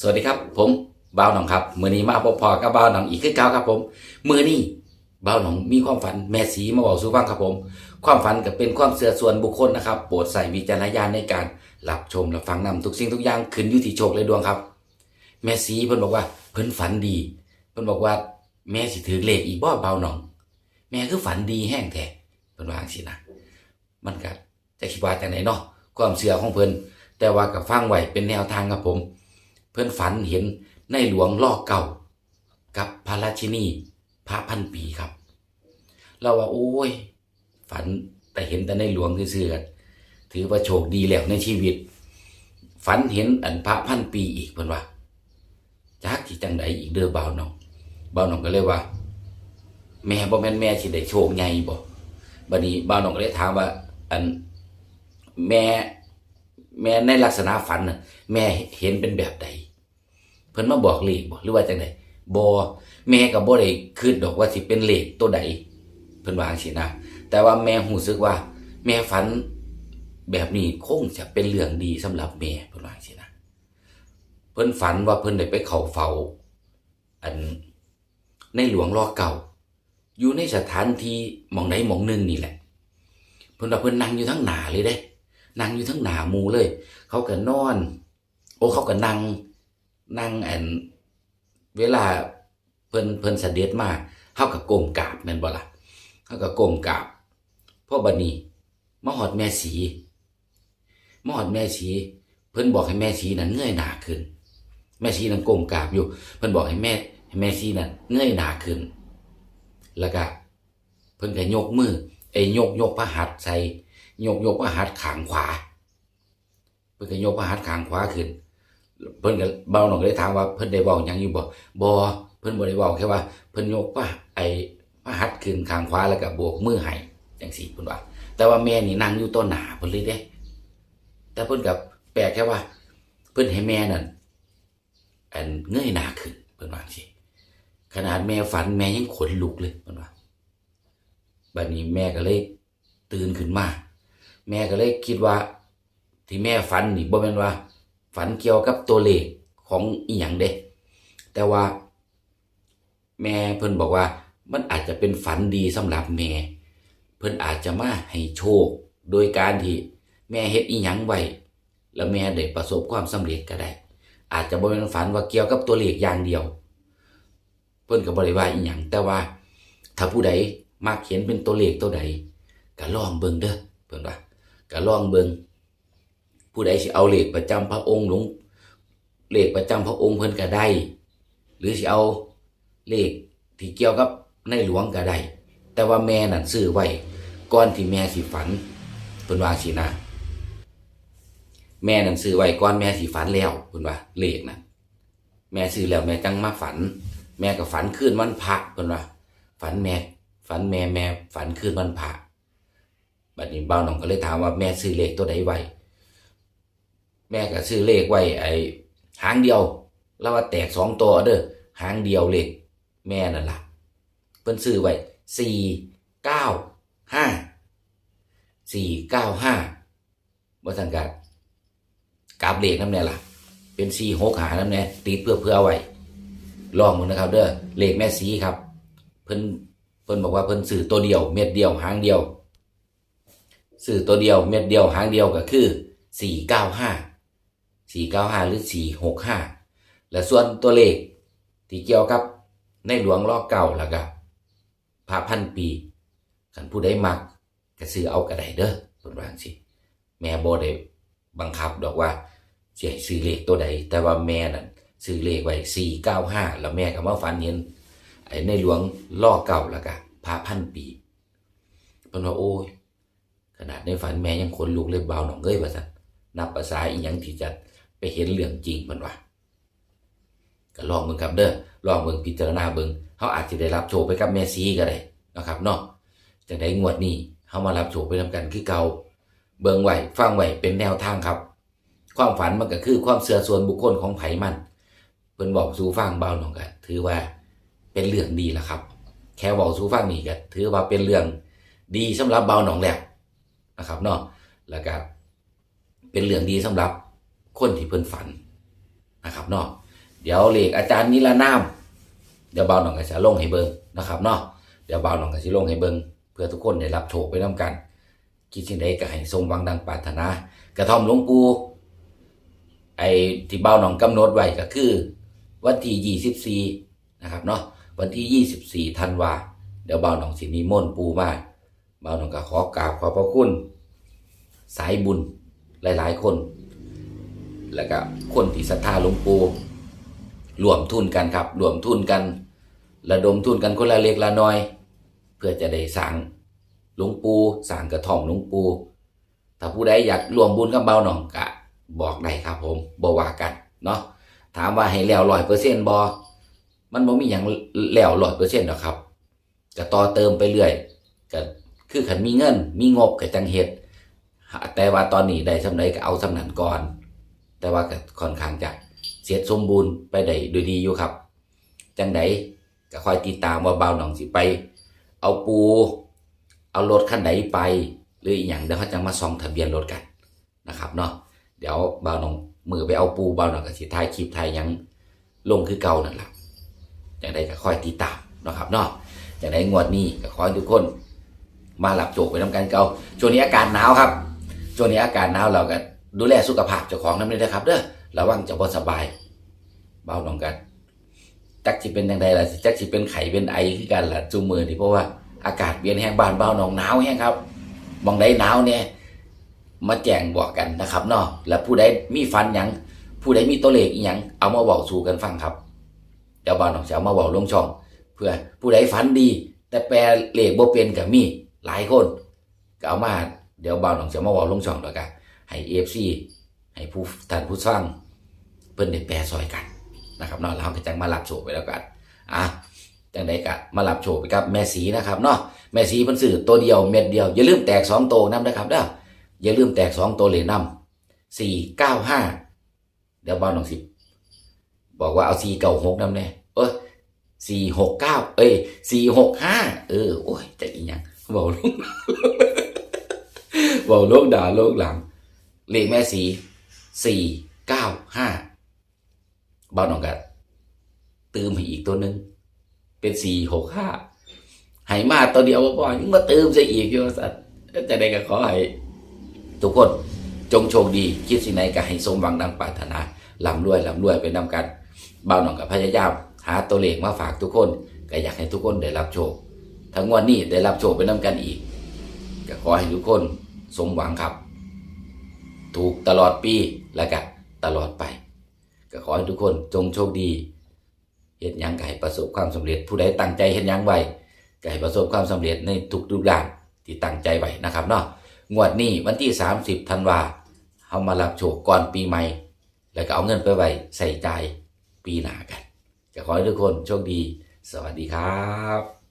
สวัสดีครับ ผมบ่าวหนองครับมือนี้มาพบพอกับบ่าวหนองอีกคือเก่าครับผมมือนี้บ่าวหนองมีความฝันแม่สีมาบอกสู่ฟังครับผม ความฝันก็เป็นความเสื่อส่วนบุคคลนะครับ โปรดใส่วิจารณญาณในการรับชมและฟังนำทุกสิ่งทุกอย่างขึ้นอยู่ที่โชคและดวงครับ แม่สีเพิ่นบอกว่าเพิ่นฝันดี เพิ่นบอกว่าแม่สิถือเลขอีกบ่บ่าวหนอง แม่คือฝันดีแห้งแท้เพิ่นว่างซี่นะมันก็จะคิดว่าจังไดเนาะความเชื่อของเพิ่นแต่ว่าก็ฟังไว้เป็นแนวทางครับผม เพื่อนฝันเห็นในหลวงล่อเก่า กับพระราชินีพระพันปีครับ เราว่าโอ้ย ฝันแต่เห็นแต่ในหลวงซื่อๆถือว่าโชคดีแล้วในชีวิต ฝันเห็นอันพระพันปีอีกเพิ่อนว่าจักที่จังใดอีกเด้อบ่าวน้องบ่าวน้องก็เลยว่า แม่บ่แม่นแม่สิได้โชคใหญ่บ่บัดนี้บ่าวน้องก็เลยถามว่า อันแม่แม่ในลักษณะฝันน่ะ แม่เห็นเป็นแบบใด เพิ่นมาบอกเลขบ่หรือว่าจังไดบ่แม่ก็บ่ได้คิดดอกว่าสิเป็นเลขตัวใดเพิ่นว่าจังซี่นะแต่ว่าแม่รู้สึกว่า แม่ฝันแบบนี้คงจะเป็นเรื่องดีสำหรับแม่เพิ่นว่าจังซี่นะเพิ่นฝันว่าเพิ่นได้ไปเข้าเฝ้าอันในหลวงรอเก่า อยู่ในสถานที่หมองใดหมองหนึ่งนี่แหละ เพิ่นว่าเพิ่นนั่งอยู่ทั้งหนาเลยเด้นั่งอยู่ทั้งหนามูเลย เขาก็นอน โอ้เขาก็นั่ง นั่งอันเวลาเพิ่นเพิ่นเสด็จมาเขาก็ก้มกราบแม่นบ่ล่ะเขาก็ก้มกราบพราะบัดนี้มาหอดแม่สีมาหอดแม่สี เพิ่นบอกให้แม่สีนั้นเงยหน้าขึ้น แม่สีนั้นโกมกราบอยู่ เพิ่นบอกให้แม่ให้แม่สีนั้นเงยหน้าขึ้น แล้วก็เพิ่นก็ยกมือไอ้ยกยกพระหัตถ์ใส่ยกยกพระหัตถ์ขางขวา เพิ่นก็ยกพระหัตถ์ขางขวาขึ้น เพิ่นก็เบาหน่อยก็เลยถามว่าเพิ่นได้เว้าหยังอยู่บ่บ่เพิ่นบ่ได้เว้าแค่ว่าเพิ่นยกพระไอ้พระหัตถ์ขึ้นขางขวาแล้วก็โบกมือให้จังซี่เพิ่นว่า แต่ว่าแม่นี่นั่งอยู่ต้นหน้าเพิ่นเลยเด้แต่เพิ่นก็แปลกแค่ว่า เพิ่นให้แม่นั่นอันเงยหน้าขึ้นเพิ่นว่าจังซี่ขนาดแม่ฝันแม่ยังขนลุกเลยเพิ่นว่าบัดนี้แม่ก็เลยตื่นขึ้นมา แม่ก็เลยคิดว่า ที่แม่ฝันนี่บ่แม่นว่า ฝันเกี่ยวกับตัวเลขของอีหยังเด้แต่ว่า แม่เพิ่นบอกว่า มันอาจจะเป็นฝันดีสำหรับแม่ เพิ่นอาจจะมาให้โชค โดยการที่แม่เฮ็ดอีหยังไว้แล้วแม่ได้ประสบความสำเร็จก็ได้ อาจจะบ่แม่นฝันว่าเกี่ยวกับตัวเลขอย่างเดียว เพิ่นก็บ่ได้ว่าอีหยังแต่ว่า ถ้าผู้ใดมักเขียนเป็นตัวเลขตัวใดก็ลองเบิ่งเด้อเพิ่นว่าก็ลองเบิ่ง ผู้ใดสิเอาเลขประจำพระองค์หลวงเลขประจำพระองค์เพิ่นก็ได้ หรือสิเอาเลขที่เกี่ยวกับในหลวงก็ได้ แต่ว่าแม่นั่นซื้อไว้ก่อนที่แม่สิฝันเพิ่นว่าสินะแม่นั่นซื้อไว้ก่อนแม่สิฝันแล้วเพิ่นว่าเลขน่ะแม่ซื้อแล้วแม่จังมาฝัน แม่ก็ฝันคืนวันพระเพิ่นว่าฝันแม่ฝันแม่แม่ฝันคืนวันพระบัดนี้เบ้าหนองก็เลยถามว่าแม่ซื้อเลขตัวใดไว้ แม่ก็ซื้อเลขไว้ไอ้หางเดียว แล้วว่าแตกสองตัวเด้อหางเดียวเลขแม่นั่นล่ะเพิ่นซื้อไว้สี่เก้าห้าสี่เก้าห้าบ่สังกัดกราบเลขน้ำแน่ล่ะ เป็นสี่หกหาน้ำแน่ติดเพื่อเพื่อไว้ลองมึงนะครับ เด้อเลขแม่สีครับ เพิ่นเพิ่นบอกว่าเพิ่นซื้อตัวเดียว เม็ดเดียวหางเดียวซื้อตัวเดียวเม็ดเดียวหางเดียวก็คือสี่เก้าห้า สี่เก้าห้าหรือสี่หกห้าและส่วนตัวเลขที่เกี่ยวกับในหลวงรอเก่าล้วก็พระพันปีขันผู้ใดมักก็ซื้อเอากระไดเด้อคนวางซี่แม่บ่ได้บังคับดอกว่าสิให้ซื้อเลขตัวใด แต่ว่าแม่นั่นซื้อเลขไว้สี่เก้าห้าแล้วแม่ก็มาฝันเห็นไอ้ในหลวงล่อเก่าล้วก็พระพันปีเพิ่นว่าโอ้ยขนาดในฝันแม่ยังขนลุกเลยเบาหนองเอ้ยว่าซั่นนับภาษาอีหยังที่จะ เห็นเรื่องจริงมันว่าก็ลองเบิ่งครับเด้อลองเบิ่งพิจารณาเบิ่งเฮาอาจจะได้รับโชคไปกับแม่ซีก็ได้นะครับเนาะจังได๋งวดนี้เฮามารับโชคไปนํกันคือเก่าเบิ่งไว้ฟังไว้เป็นแนวทางครับ ความฝันมันก็คือความเชื่อส่วนบุคคลของไผมันเพิ่นบอกสู่ฟังเบาหน่องก็ถือว่าเป็นเรื่องดีแล้วครับ แค่บอกสู่ฟังนี่ก็ถือว่าเป็นเรื่องดีสำหรับเบาหน่องแล้วนะครับเนาะแล้วก็เป็นเรื่องดีสำหรับ คนที่เพิ่นฝันนะครับเนาะเดี๋ยวเลขอาจารย์นิรนามเดี๋ยวเบาหน่องก็จะลงให้เบิ่งนะครับเนาะเดี๋ยวเบาหน่องก็จะลงให้เบิ่งเพื่อทุกคนได้รับโชคไปนํกัน คิดสิ่งใดก็ให้สมหวังดังปรารถนา กระท่อมหลวงปู่ไอ้ที่เบาหน่องกำหนดไว้ก็คือ วันที่24นะครับเนาะวันที่24ธันวาเดี๋ยวเบาหน่องสินิมนต์ปู่มาเบาหน่องก็ขอกราบขอบพระคุณ สายบุญหลาย ๆ คน แล้วก็คนที่ศรัทธาหลวงปู่รวมทุนกันครับรวมทุนกัน ระดมทุนกันคนละเล็กละน้อย เพื่อจะได้สร้างหลวงปู่สร้างกระท่อมหลวงปู่ถ้าผู้ใดอยากรวมบุญกับเบาหน่องกะบอกได้ครับผมบว่ากันเนาะถามว่าให้แล้วร้อยเปอร์เซ็นต์บอมันบ่มีอย่างแล้วร้อยเปอร์เซ็นต์หรอกครับก็ต่อเติมไปเรื่อยก็คือขันมีเงิน มีงบก็จังเฮ็ดแต่ว่าตอนนี้ได้สำไหนก็เอาสำนันก่อน แต่ว่าก็ค่อนข้างจะเสียสมบูรณ์ไปได้โดยดีอยู่ครับ จังไดก็คอยติดตามว่าเบาหนองสิไป เอาปู เอารถคันไหนไป หรืออหย่างเดี๋ยวเขาจะมาส่องทะเบียนรถกันนะครับเนาะเดี๋ยวเบาหนองมือไปเอาปูเบาหนองก็สิถ่ายคลิปถ่ายยังลงคือเก่านั่นแหละจังไดก็คอยติดตามนะครับเนาะจังไดงวดนี้ก็ขอให้ทุกคนมาหลับโจกไปทำการเก่าช่วงนี้อากาศหนาวครับช่วงนี้อากาศหนาวเราก็ ดูแลสุขภาพเจ้าของนั่นเลยนะครับเด้อระวังจะบ่สบาย เบาลงกันจักสิเป็นยังไงล่ะจักสิเป็นไข้เป็นไอคือกันล่ะจูมือนี่เพราะว่าอากาศเปลี่ยนแห้งบ้านเบาหนองหนาวแห้งครับมองได้หนาวเนี่ยมาแจ้งบอกกันนะครับเนาะแล้วผู้ใดมีฟันหยังผู้ใดมีตัวเลขอีหยังเอามาบอกสู่กันฟังครับเดี๋ยวเบาหนองจะเอามาบอกลงช่อง เพื่อผู้ใดฝันดี แต่แปลเลขบ่เป็นกับมีหลายคนก็เอามาเดี๋ยวเบาหนองจะมาบอกลงช่องแล้วกัน ให้เอฟซีให้ผู้ท่านผู้ฟังเพิ่นได้แปลซอยกันนะครับเนาะเราก็จังมารับโชคไปแล้วกันอะจังไดกะมารับโชคไปกับแม่สีนะครับเนาะแม่สีเพิ่นซื้อตัวเดียวเม็ดเดียวอย่าลืมแตกสองโตวนำนะครับเด้ออย่าลืมแตกสองโตวเลยนำสี่เก้าห้าเดี๋ยวเบานหนองสิบบอกว่าเอาสี่เก้าหกนำแน่เอ้ยสี่หกเก้าเอ้ยสี่หกห้าเออโอ้ยจะอีหยังบอกลงบอกโลกด่าโลกหลัง เลขแม่สีสี่เก้าห้าบ้านน้องกัดเตืมให้อีกตัวหนึ่งเป็นสี่หกห้าให้มาตัวเดียวบ่พอยังมาเตืมซะอีกโยสัตว์จะได้ก็ขอให้ทุกคนจงโชคดีคิดสิ่งไหนก็ให้สมหวังดังปรารถนาลำรวยลำรวยไปนำกันบ้านน้องกับพยายามหาตัวเลขมาฝากทุกคนก็อยากให้ทุกคนได้รับโชคทั้งวันนี้ได้รับโชคไปนำกันอีกก็ขอให้ทุกคนสมหวังครับ ถูกตลอดปีและก็ตลอดไป ก็ขอให้ทุกคนจงโชคดีเห็นยังก็ให้ประสบความสำเร็จ ผู้ใดตั้งใจเห็นยังไว้ก็ให้ประสบความสำเร็จในทุกๆด้านที่ตั้งใจไว้นะครับเนาะงวดนี้วันที่ 30ธันวาเอามารับโชคก่อนปีใหม่ แล้วก็เอาเงินไปไว้ใส่ใจปีหน้ากันก็ขอให้ทุกคนโชคดี สวัสดีครับ